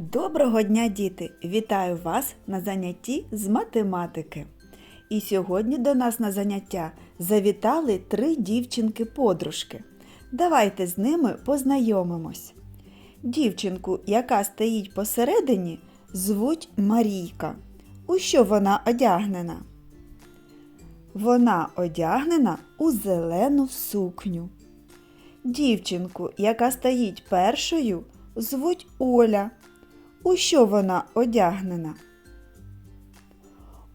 Доброго дня, діти! Вітаю вас на занятті з математики. І сьогодні до нас на заняття завітали три дівчинки-подружки. Давайте з ними познайомимось. Дівчинку, яка стоїть посередині, звуть Марійка. У що вона одягнена? Вона одягнена у зелену сукню. Дівчинку, яка стоїть першою, звуть Оля. У що вона одягнена?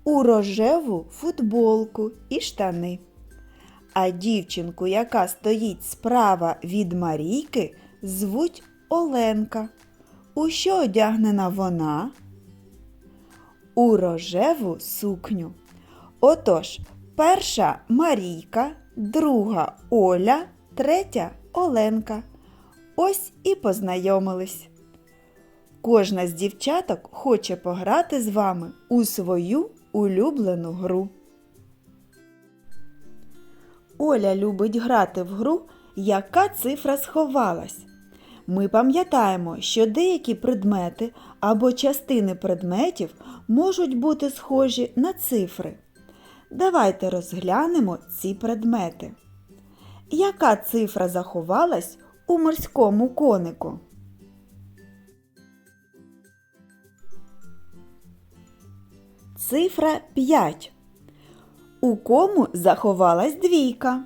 У рожеву футболку і штани. А дівчинку, яка стоїть справа від Марійки, звуть Оленка. У що одягнена вона? У рожеву сукню. Отож, перша Марійка, друга Оля, третя Оленка. Ось і познайомились. Кожна з дівчаток хоче пограти з вами у свою улюблену гру. Оля любить грати в гру, яка цифра сховалась. Ми пам'ятаємо, що деякі предмети або частини предметів можуть бути схожі на цифри. Давайте розглянемо ці предмети. Яка цифра заховалась у морському конику? Цифра 5. У кому заховалась двійка?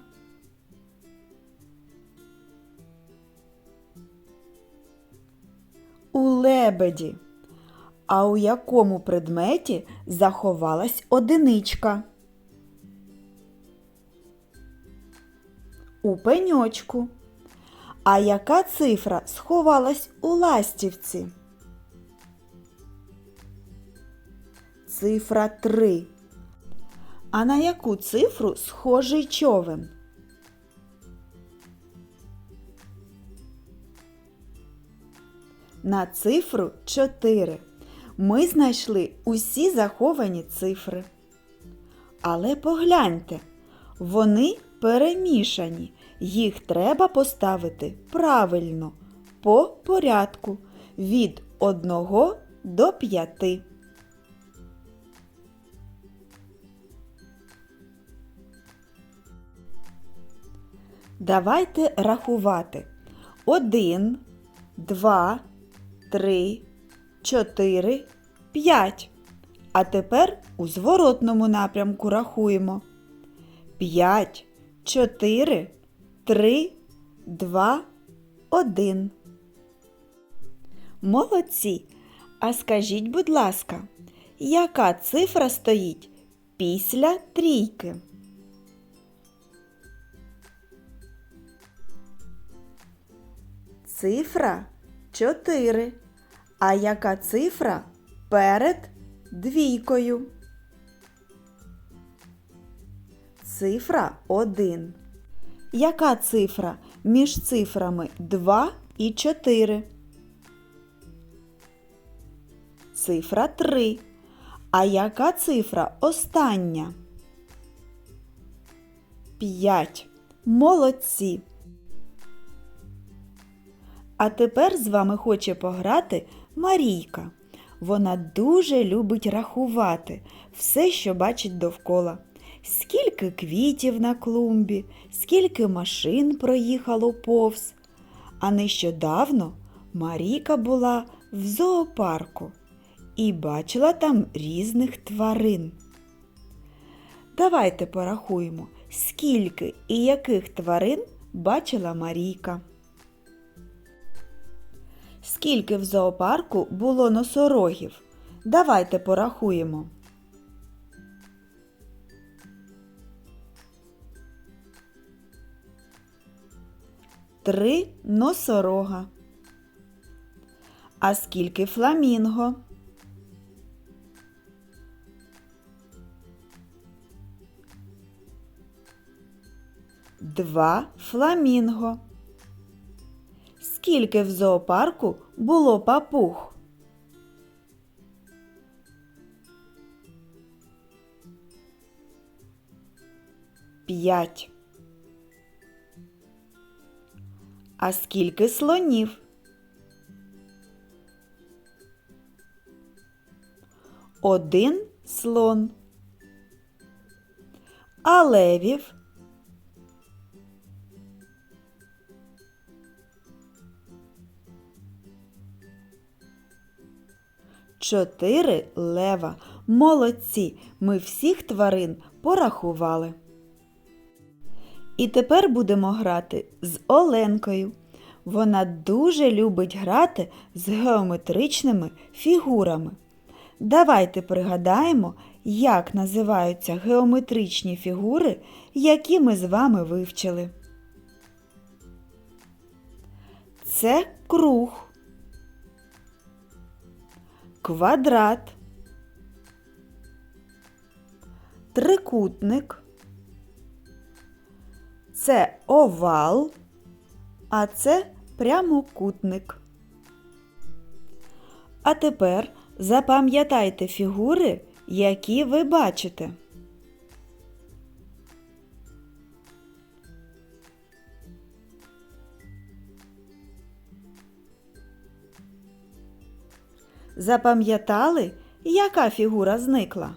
У лебеді. А у якому предметі заховалась одиничка? У пеньочку. А яка цифра сховалась у ластівці? Цифра 3. А на яку цифру схожий човен? На цифру 4. Ми знайшли усі заховані цифри. Але погляньте, вони перемішані. Їх треба поставити правильно, по порядку від 1 до 5. Давайте рахувати. Один, два, три, чотири, п'ять. А тепер у зворотному напрямку рахуємо. П'ять, чотири, три, два, один. Молодці. А скажіть, будь ласка, яка цифра стоїть після трійки? Цифра 4. А яка цифра перед двійкою? Цифра 1. Яка цифра між цифрами 2 і 4? Цифра 3. А яка цифра остання? 5. Молодці. А тепер з вами хоче пограти Марійка. Вона дуже любить рахувати все, що бачить довкола. Скільки квітів на клумбі, скільки машин проїхало повз. А нещодавно Марійка була в зоопарку і бачила там різних тварин. Давайте порахуємо, скільки і яких тварин бачила Марійка. Скільки в зоопарку було носорогів? Давайте порахуємо. Три носорога. А скільки фламінго? Два фламінго. Скільки в зоопарку було папуг? П'ять. А скільки слонів? один слон. А левів? Чотири лева. Молодці. Ми всіх тварин порахували. І тепер будемо грати з Оленкою. Вона дуже любить грати з геометричними фігурами. Давайте пригадаємо, як називаються геометричні фігури, які ми з вами вивчили. Це круг, квадрат, трикутник, це овал, а це прямокутник. А тепер запам'ятайте фігури, які ви бачите. Запам'ятали, яка фігура зникла?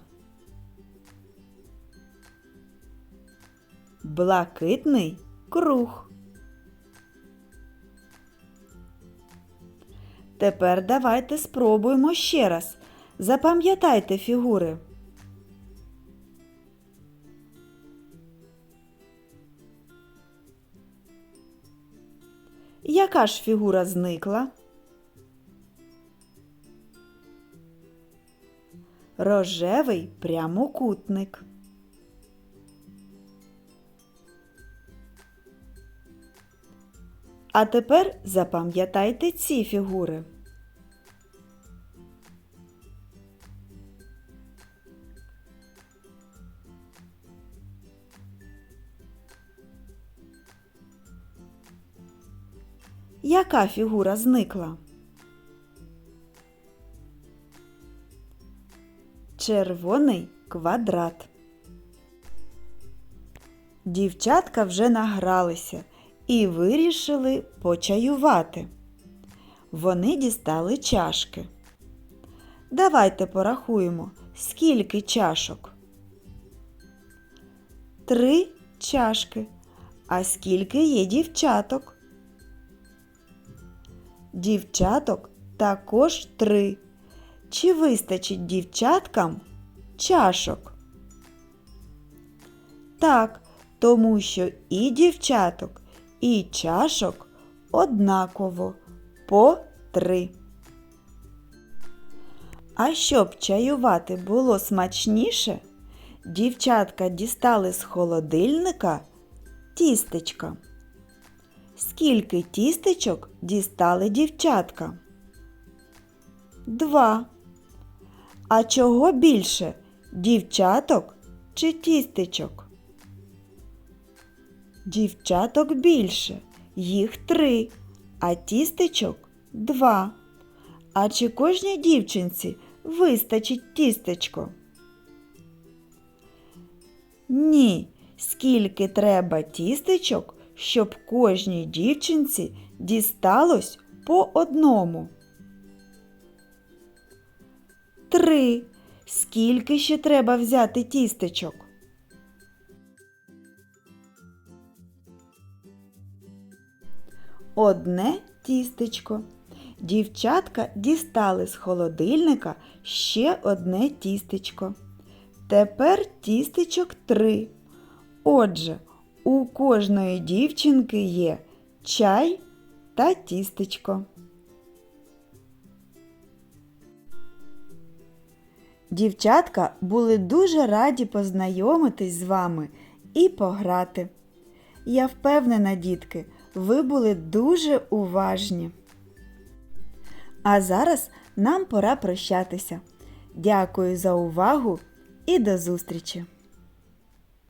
Блакитний круг. Тепер давайте спробуємо ще раз. Запам'ятайте фігури. Яка ж фігура зникла? Рожевий прямокутник. А тепер запам'ятайте ці фігури. Яка фігура зникла? Червоний квадрат. Дівчатка вже награлися і вирішили почаювати. Вони дістали чашки. Давайте порахуємо, скільки чашок. Три чашки. А скільки є дівчаток? Дівчаток також три. Чи вистачить дівчаткам чашок? Так, тому що і дівчаток, і чашок однаково по три. А щоб чаювати було смачніше, дівчатка дістали з холодильника тістечка. Скільки тістечок дістали дівчатка? Два. А чого більше? Дівчаток чи тістечок? Дівчаток більше, їх три, а тістечок два. А чи кожній дівчинці вистачить тістечко? Ні, скільки треба тістечок, щоб кожній дівчинці дісталось по одному. Три. Скільки ще треба взяти тістечок? Одне тістечко. Дівчатка дістали з холодильника ще одне тістечко. Тепер тістечок три. Отже, у кожної дівчинки є чай та тістечко. Дівчатка були дуже раді познайомитись з вами і пограти. Я впевнена, дітки, ви були дуже уважні. А зараз нам пора прощатися. Дякую за увагу і до зустрічі!